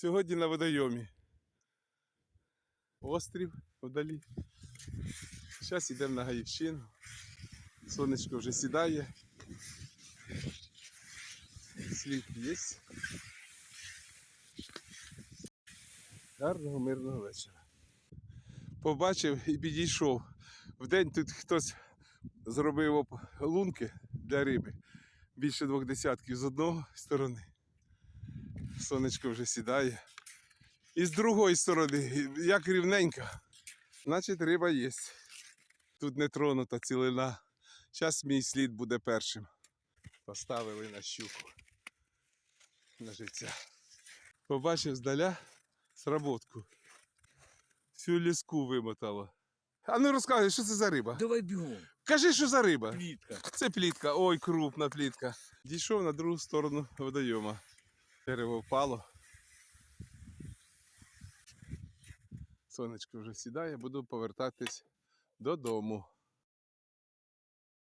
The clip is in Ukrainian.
Сьогодні на водойомі. Острів вдалі. Зараз йдемо на Гаївщину. Сонечко вже сідає. Слід є. Гарного мирного вечора. Побачив і підійшов. Вдень тут хтось зробив лунки для риби. Більше двох десятків з одної сторони. Сонечко вже сідає. І з другої сторони, як рівненько, значить риба є. Тут не тронута цілина. Зараз мій слід буде першим. Поставили на щуку. На живця. Побачив здаля сработку. Всю ліску вимотало. А ну розказуй, що це за риба? Давай бігом. Кажи, що за риба? Плітка. Це плітка, ой, крупна плітка. Дійшов на другу сторону водойома. Дерево впало. Сонечко вже сідає, буду повертатись додому.